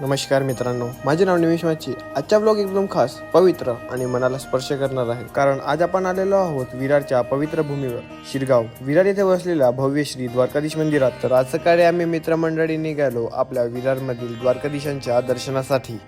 नमस्कार मित्रांनो माझे नाव निमेश माची. आजचा ब्लॉग एकदम खास पवित्र आणि मनाला स्पर्श करणार आहे. कारण आज आपण आलेलो आहोत विरारच्या पवित्र भूमीवर शिरगाव. विरार येथे वसलेल्या भव्य श्री द्वारकाधीश मंदिरात. तर आज सकाळी आम्ही मित्रमंडळी निघालो आपल्या विरारमधील द्वारकाधीशांच्या दर्शनासाठी.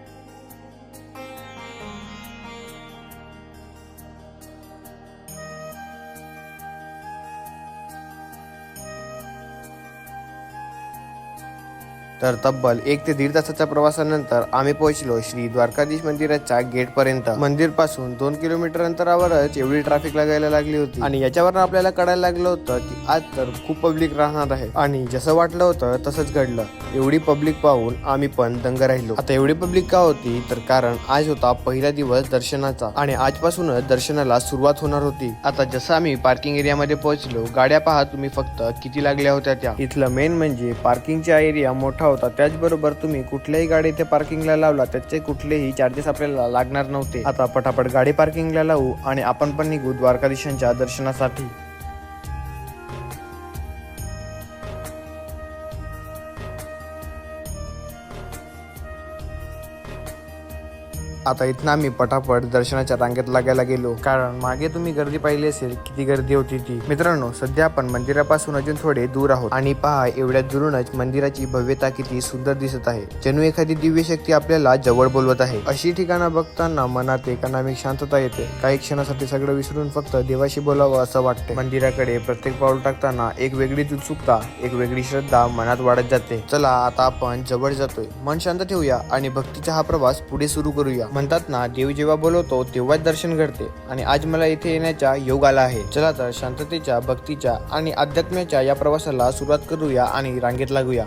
तर तब्बल एक ते दीड तासाच्या प्रवासानंतर आम्ही पोहोचलो श्री द्वारकाधीश मंदिराच्या गेटपर्यंत. मंदिरपासून दोन किलोमीटर अंतरावरच एवढी ट्रॅफिक लागायला लागली होती. आणि याच्यावर आपल्याला कळायला लागलं होतं की आज तर खूप पब्लिक राहणार आहे. आणि जसं वाटलं होतं तसंच घडलं. एवढी पब्लिक पाहून आम्ही पण दंग राहिलो. आता एवढी पब्लिक का होती? तर कारण आज होता पहिला दिवस दर्शनाचा. आणि आजपासूनच दर्शनाला सुरुवात होणार होती. आता जसं आम्ही पार्किंग एरियामध्ये पोहोचलो गाड्या पहा तुम्ही फक्त किती लागल्या होत्या त्या. इथलं मेन म्हणजे पार्किंगचा एरिया मोठा होता. त्याचबरोबर तुम्ही कुठल्याही गाडी इथे पार्किंगला लावला त्याचे कुठलेही चार्जेस आपल्याला लागणार नव्हते. आता पटापट गाडी पार्किंगला लावू आणि आपण पण निघू द्वारकाधीशांच्या दर्शनासाठी. आता इथनं आम्ही पटापट दर्शनाच्या रांगेत लागायला गेलो. कारण मागे तुम्ही गर्दी पाहिली असेल किती गर्दी होती ती. मित्रांनो सध्या आपण मंदिरापासून अजून थोडे दूर आहोत. आणि पहा एवढ्या दुरूनच मंदिराची भव्यता किती सुंदर दिसत आहे. जणू एखादी दिव्य शक्ती आपल्याला जवळ बोलवत आहे. अशी ठिकाणं बघताना मनात एकानामिक शांतता येते. काही क्षणासाठी सगळं विसरून फक्त देवाशी बोलावं असं वाटते. मंदिराकडे प्रत्येक पाऊल टाकताना एक वेगळीच उत्सुकता एक वेगळी श्रद्धा मनात वाढत जाते. चला आता आपण जवळ जातोय. मन शांत ठेवूया आणि भक्तीचा हा प्रवास पुढे सुरू करूया. म्हणतात ना देव जेव्हा बोलवतो तेव्हाच दर्शन घडते. आणि आज मला इथे येण्याचा योग आला आहे. चला तर शांततेच्या भक्तीच्या आणि अध्यात्माच्या या प्रवासाला सुरुवात करूया आणि रांगेत लागूया.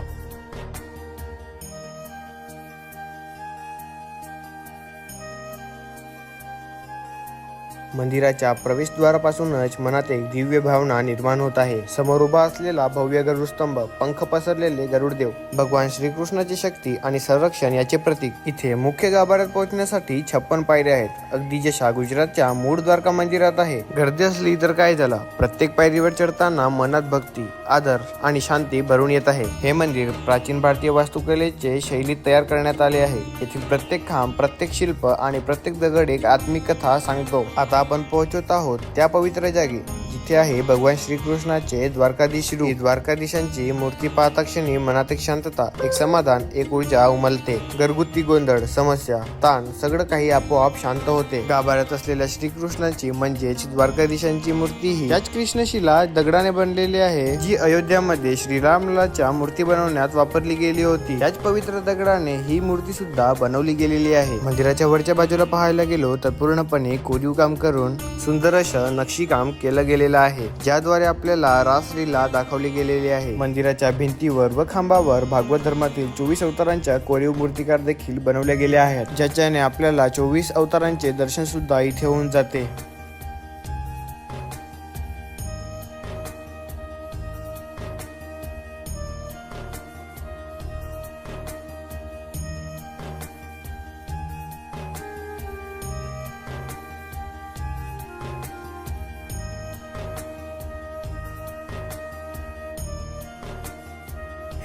मंदिराच्या प्रवेशद्वारापासूनच मनात एक दिव्य भावना निर्माण होत आहे. समोर उभा असलेला भव्य गरुडस्तंभ पंख पसरलेले गरुडदेव भगवान श्रीकृष्णाची शक्ती आणि संरक्षण याचे प्रतीक इथे मुख्य गाभाऱ्यात पोहोचण्यासाठी छप्पन पायऱ्या आहेत. अगदी जशा गुजरातच्या मूळ द्वारका मंदिरात आहे. गर्दी असली तर काय झालं? प्रत्येक पायरीवर चढताना मनात भक्ती आदर आणि शांती भरून येत आहे. हे मंदिर प्राचीन भारतीय वास्तुकलेचे शैलीत तयार करण्यात आले आहे. येथील प्रत्येक खांब प्रत्येक शिल्प आणि प्रत्येक दगड एक आत्मिक कथा सांगतो. आता आपण पोहोचत आहोत त्या पवित्र जागी. जिथे आहे भगवान श्रीकृष्णाचे द्वारकाधीश रूप. द्वारकाधीशांची मूर्ती पाहता क्षणी मनात एक शांतता एक समाधान एक ऊर्जा उमलते. घरगुती गोंधळ समस्या ताण सगळं काही आपोआप शांत होते. गाभाऱ्यात असलेल्या श्रीकृष्णाची म्हणजेच द्वारकाधीशांची मूर्ती ही. याच कृष्णशिला दगडाने बनलेली आहे जी अयोध्यामध्ये श्रीरामलाच्या मूर्ती बनवण्यात वापरली गेली होती. याच पवित्र दगडाने ही मूर्ती सुद्धा बनवली गेलेली आहे. मंदिराच्या वरच्या बाजूला पाहायला गेलो तर पूर्णपणे कोरीव काम करून सुंदर असं नक्षीकाम केलं केलेला आहे ज्याद्वारे आपल्याला रासलीला दाखवली गेलेली आहे. मंदिराच्या भिंतीवर व खांबावर भागवत धर्मातील चोवीस अवतारांच्या कोरीव मूर्तिकार देखील बनवल्या गेल्या आहेत ज्याच्याने आपल्याला चोवीस अवतारांचे दर्शन सुद्धा इथे होऊन जाते.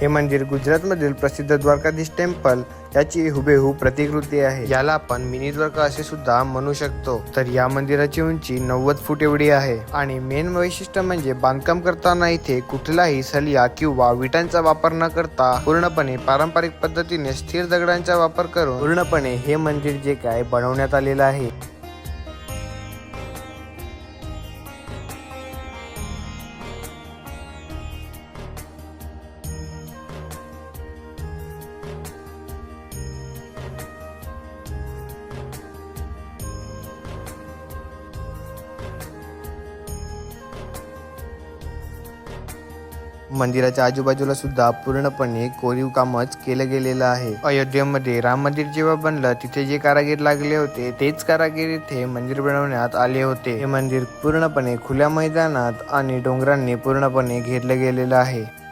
हे मंदिर गुजरातमधील प्रसिद्ध द्वारकाधीश टेम्पल याची हुबेहूब प्रतिकृती आहे. याला आपण मिनी द्वारका असे सुद्धा म्हणू शकतो. तर या मंदिराची उंची नव्वद फूट एवढी आहे आणि मेन वैशिष्ट्य म्हणजे बांधकाम करताना इथे कुठलाही सलिया किंवा विटांचा वापर न करता पूर्णपणे पारंपरिक पद्धतीने स्थिर दगडांचा वापर करून पूर्णपणे हे मंदिर जे काय बनवण्यात आलेलं आहे. मंदिराच्या आजूबाजूला सुद्धा पूर्णपणे कोरीव कामच केलं गेलेलं आहे. अयोध्येमध्ये राम मंदिर जेव्हा बनलं तिथे जे कारागीर लागले होते तेच कारागीर इथे मंदिर बनवण्यात आले होते. हे मंदिर पूर्णपणे खुल्या मैदानात आणि डोंगरांनी पूर्णपणे घेरलं गेलेलं आहे.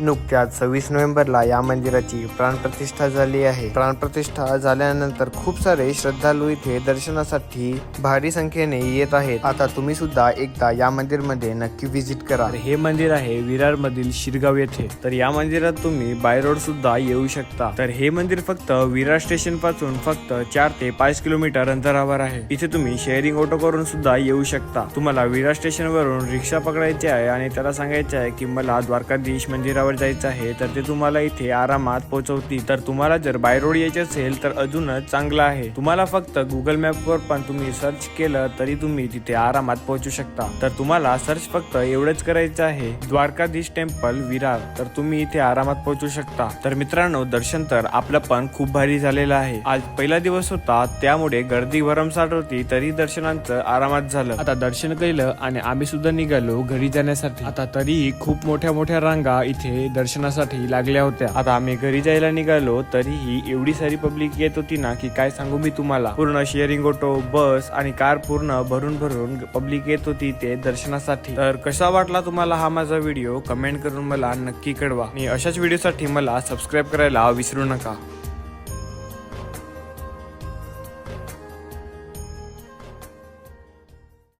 नुकत्याच सव्वीस नोव्हेंबरला या मंदिराची प्राणप्रतिष्ठा झाली आहे. प्राणप्रतिष्ठा झाल्यानंतर खूप सारे श्रद्धालू इथे दर्शनासाठी भारी संख्येने येत आहेत. आता तुम्ही सुद्धा एकदा या मंदिरमध्ये नक्की व्हिजिट करा. हे मंदिर आहे विरार मधील शिरगाव येथे. तर या मंदिरात तुम्ही बाय रोड सुद्धा येऊ शकता. तर हे मंदिर फक्त विरार स्टेशनपासून फक्त चार ते पाच किलोमीटर अंतरावर आहे. इथे तुम्ही शेअरिंग ऑटो करून सुद्धा येऊ शकता. तुम्हाला विरार स्टेशन वरून रिक्षा पकडायची आहे आणि त्याला सांगायचे आहे की मला द्वारकाधीश मंदिरावर जायचं आहे तर ते तुम्हाला इथे आरामात पोहोचवतील. तर तुम्हाला जर बाय रोड यायचे असेल तर अजूनच चांगलं आहे. तुम्हाला फक्त गुगल मॅप वर पण तुम्ही सर्च केलं तरी तुम्ही तिथे आरामात पोहोचू शकता. तर तुम्हाला सर्च फक्त एवढंच करायचं आहे द्वारकाधीश टेम्पल विरार. तर तुम्ही इथे आरामात पोहोचू शकता. तर मित्रांनो दर्शन तर आपलं पण खूप भारी झालेलं आहे. आज पहिला दिवस होता त्यामुळे गर्दी भरमसाठ होती तरी दर्शनांचं आरामात झालं. आता दर्शन केलं आणि आम्ही सुद्धा निघालो घरी जाण्यासाठी. आता तरीही खूप मोठ्या मोठ्या रांगा इथे दर्शनासाठी लागल्या होत्या. आता आम्ही घरी जायला निघालो तरीही एवढी सारी पब्लिक येत होती ना की काय सांगू मी तुम्हाला? पूर्ण शेअरिंग ऑटो बस आणि कार पूर्ण भरून भरून पब्लिक येत होती ते दर्शनासाठी. तर कसा वाटला तुम्हाला हा माझा व्हिडिओ कमेंट करून मला नक्की कळवा. आणि अशाच व्हिडिओसाठी मला सबस्क्राईब करायला विसरू नका.